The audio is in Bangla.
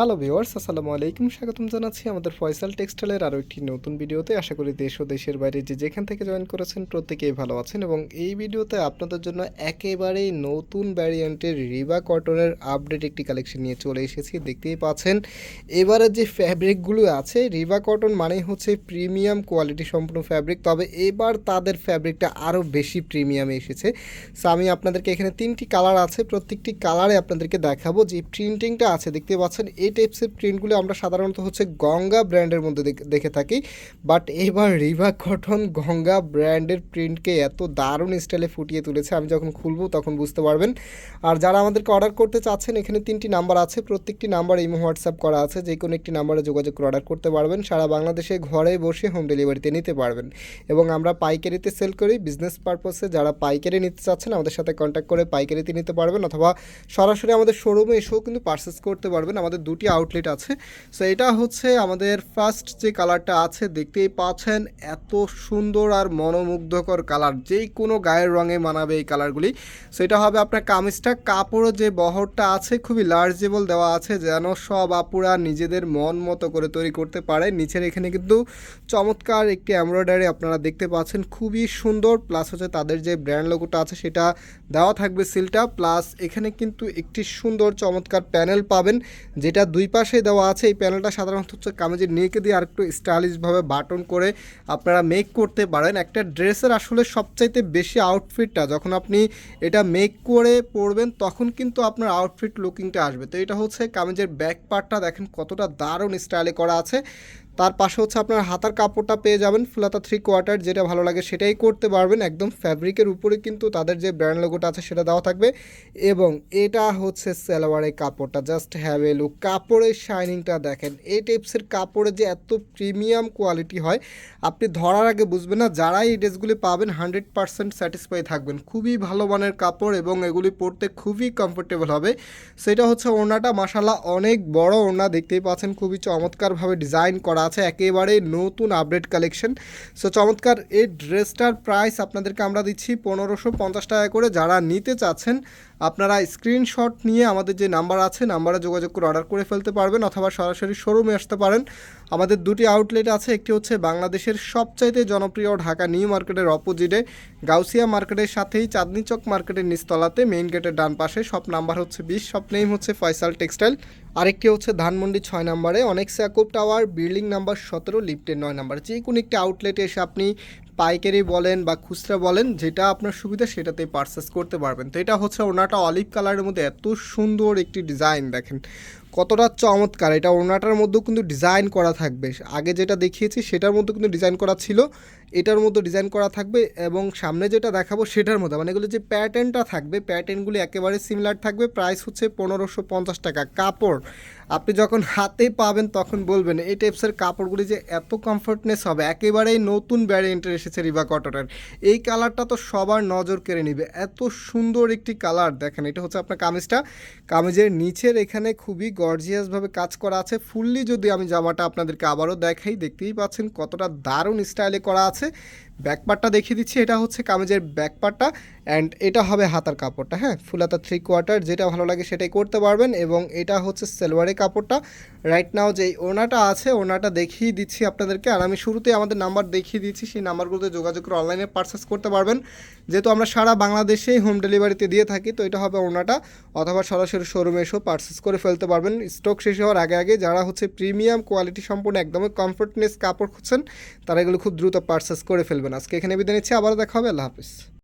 হ্যালো ভিওয়ার্স আসসালামু আলাইকুম। স্বাগতম জানাচ্ছি আমাদের ফয়সাল টেক্সটাইলের আরও একটি নতুন ভিডিওতে। আশা করি দেশ ও দেশের বাইরে যে যেখান থেকে জয়েন করেছেন প্রত্যেকেই ভালো আছেন এবং এই ভিডিওতে আপনাদের জন্য একেবারেই নতুন ভ্যারিয়েন্টের রিবা কটনের আপডেট একটি কালেকশন নিয়ে চলে এসেছি। দেখতেই পাচ্ছেন, এবারে যে ফ্যাব্রিকগুলো আছে রিবা কটন মানেই হচ্ছে প্রিমিয়াম কোয়ালিটি সম্পূর্ণ ফ্যাব্রিক তবে এবার তাদের ফ্যাব্রিকটা আরও বেশি প্রিমিয়ামে এসেছে। সো আমি আপনাদেরকে এখানে তিনটি কালার আছে, প্রত্যেকটি কালারে আপনাদেরকে দেখাবো। যে প্রিন্টিংটা আছে, দেখতে পাচ্ছেন এই টাইপসের প্রিন্টগুলো আমরা সাধারণত হচ্ছে গঙ্গা ব্র্যান্ডের মধ্যে দেখে থাকি। বাট এবার রিভা কটন গঙ্গা ব্র্যান্ডের প্রিন্টকে এত দারুণ স্টাইলে ফুটিয়ে তুলেছে, আমি যখন খুলবো তখন বুঝতে পারবেন। আর যারা আমাদেরকে অর্ডার করতে চাচ্ছেন, এখানে তিনটি নাম্বার আছে, প্রত্যেকটি নাম্বার ইমো হোয়াটসঅ্যাপ করা আছে, যে কোনো একটি নাম্বারে যোগাযোগ করে অর্ডার করতে পারবেন। সারা বাংলাদেশে ঘরে বসে হোম ডেলিভারিতে নিতে পারবেন। এবং আমরা পাইকারিতে সেল করি বিজনেস পারপসে যারা পাইকারি নিতে চাচ্ছেন, আমাদের সাথে কন্ট্যাক্ট করে পাইকারিতে নিতে পারবেন, অথবা সরাসরি আমাদের শোরুমে এসেও কিন্তু পারচেস করতে পারবেন। আমাদের দুটি আউটলেট আছে। সো এটা হচ্ছে আমাদের ফার্স্ট যে কালারটা আছে, দেখতেই পাচ্ছেন এত সুন্দর আর মনোমুগ্ধকর কালার যেই কোনো গায়ের রঙে মানাবে এই কালারগুলি সো এটা হবে আপনার কামিজটা। কাপড়ও যে বহরটা আছে, খুবই লার্জেবল দেওয়া আছে, যেন সব আপুরা নিজেদের মন মতো করে তৈরি করতে পারে। নিচের এখানে কিন্তু চমৎকার একটি এমব্রয়ডারি আপনারা দেখতে পাচ্ছেন, খুবই সুন্দর। প্লাস হচ্ছে তাদের যে ব্র্যান্ড লোগোটা আছে, সেটা দেওয়া থাকবে সিলটা প্লাস এখানে কিন্তু একটি সুন্দর চমৎকার প্যানেল পাবেন, যেটা দুই পাশে দেওয়া আছে। এই প্যানেলটা সাধারণত হচ্ছে কামেজের নেকে দিয়ে আরেকটু স্টাইলিশভাবে বাটন করে আপনারা মেক করতে পারেন। একটা ড্রেসের আসলে সবচাইতে বেশি আউটফিটটা যখন আপনি এটা মেক করে পরবেন, তখন কিন্তু আপনার আউটফিট লুকিংটা আসবে। তো এটা হচ্ছে কামেজের ব্যাক পার্টটা দেখেন কতটা দারুণ স্টাইলে করা আছে। তার পাশে হচ্ছে আপনার হাতার কাপড়টা পেয়ে যাবেন ফুলাতা থ্রি কোয়ার্টার যেটা ভালো লাগে সেটাই করতে পারবেন। একদম ফ্যাব্রিকের উপরে কিন্তু তাদের যে ব্র্যান্ড লোগোটা আছে সেটা দেওয়া থাকবে। এবং এটা হচ্ছে সালোয়ারের কাপড়টা জাস্ট হ্যাভ এ লুক কাপড়ের শাইনিংটা দেখেন, এই টাইপসের কাপড়ে যে এত প্রিমিয়াম কোয়ালিটি হয়, আপনি ধরার আগে বুঝবেন না, যারা এই ড্রেসগুলি পাবেন হান্ড্রেড পারসেন্ট স্যাটিসফাই থাকবেন। খুবই ভালো মানের কাপড় এবং এগুলি পরতে খুবই কমফোর্টেবল হবে। সেটা হচ্ছে ওড়নাটা মাসালা অনেক বড় ওড়না দেখতেই পাচ্ছেন। খুবই চমৎকারভাবে ডিজাইন করা আছে একেবারে নতুন আপডেট কালেকশন সো চমৎকার, এই ড্রেসটার প্রাইস আপনাদেরকে আমরা দিচ্ছি পনেরোশো পঞ্চাশ টাকা করে। যারা নিতে চাচ্ছেন আপনারা স্ক্রিনশট নিয়ে আমাদের যে নাম্বার আছে নাম্বারে যোগাযোগ করে অর্ডার করে ফেলতে পারবেন অথবা সরাসরি শোরুমে আসতে পারেন। আমাদের দুটি আউটলেট আছে, একটি হচ্ছে বাংলাদেশের সবচাইতে জনপ্রিয় ঢাকা নিউ মার্কেটের অপোজিটে গাউসিয়া মার্কেটের সাথেই চাঁদনি চক মার্কেটের নিচতলাতে মেইন গেটের ডান পাশে। সব নাম্বার হচ্ছে বিশ সব নেম হচ্ছে ফয়সাল টেক্সটাইল আরেকটি হচ্ছে ধানমন্ডি ছয় নম্বরে অনেক স্যাকুপ টাওয়ার বিল্ডিং নাম্বার সতেরো লিফটের নয় নাম্বার যে কোনো একটি আউটলেটে এসে আপনি পাইকারি বলেন বা খুচরা বলেন, যেটা আপনার সুবিধা সেটাতেই পারচেস করতে পারবেন। তো এটা হচ্ছে ওনাটা অলিভ কালারের মধ্যে এত সুন্দর একটি ডিজাইন দেখেন। কতটা চমৎকার! এটা ওনাটার মধ্যেও কিন্তু ডিজাইন করা থাকবে। আগে যেটা দেখিয়েছি, সেটার মধ্যে কিন্তু ডিজাইন করা ছিল। এটার মধ্যে ডিজাইন করা থাকবে এবং সামনে যেটা দেখাবো, সেটার মধ্যে। মানে এগুলো যে প্যাটার্নটা থাকবে প্যাটার্নগুলি একেবারে সিমিলার থাকবে। প্রাইস হচ্ছে পনেরোশো পঞ্চাশ টাকা। কাপড় আপনি যখন হাতে পাবেন তখন বলবেন, এই টাইপসের কাপড়গুলি যে এত কমফোর্টনেস হবে, একেবারেই নতুন ভ্যারিয়েন্টের এসেছে রিবা কটনের এই কালারটা তো সবার নজর কেড়ে নিবে। এত সুন্দর একটি কালার দেখেন, এটা হচ্ছে আপনার কামিজটা। কামিজের নিচের এখানে খুবই গর্জিয়াসভাবে কাজ করা আছে। ফুললি যদি আমি জামাটা আপনাদেরকে আবারও দেখাই, দেখতেই পাচ্ছেন কতটা দারুণ স্টাইলে করা আছে। ব্যাকপার্টটা দেখিয়ে দিচ্ছি, এটা হচ্ছে কামিজের ব্যাকপার্টটা অ্যান্ড এটা হবে হাতার কাপড়টা হ্যাঁ? ফুলাতা থ্রি কোয়ার্টার যেটা ভালো লাগে সেটাই করতে পারবেন এবং এটা হচ্ছে সেলওয়ারের কাপড়টা। রাইট নাও যেই ওনাটা আছে ওনাটা দেখিয়ে দিচ্ছি আপনাদেরকে আর আমি শুরুতে আমাদের নাম্বার দেখিয়ে দিচ্ছি, সেই নাম্বারগুলোতে যোগাযোগ করে অনলাইনে পারচেস করতে পারবেন। যেহেতু আমরা সারা বাংলাদেশেই হোম ডেলিভারিতে দিয়ে থাকি, তো এটা হবে ওনাটা অথবা সরাসরি শোরুমে এসেও পারচেস করে ফেলতে পারবেন। স্টক শেষ হওয়ার আগে আগে যারা হচ্ছে প্রিমিয়াম কোয়ালিটি সম্পূর্ণ একদমই কমফোর্টনেস কাপড় খুঁজছেন, তারা এগুলো খুব দ্রুত পারচেস করে ফেলবেন। আজকে এখানে বিদায় নিচ্ছি আবারও দেখা হবে আল্লাহ হাফিজ।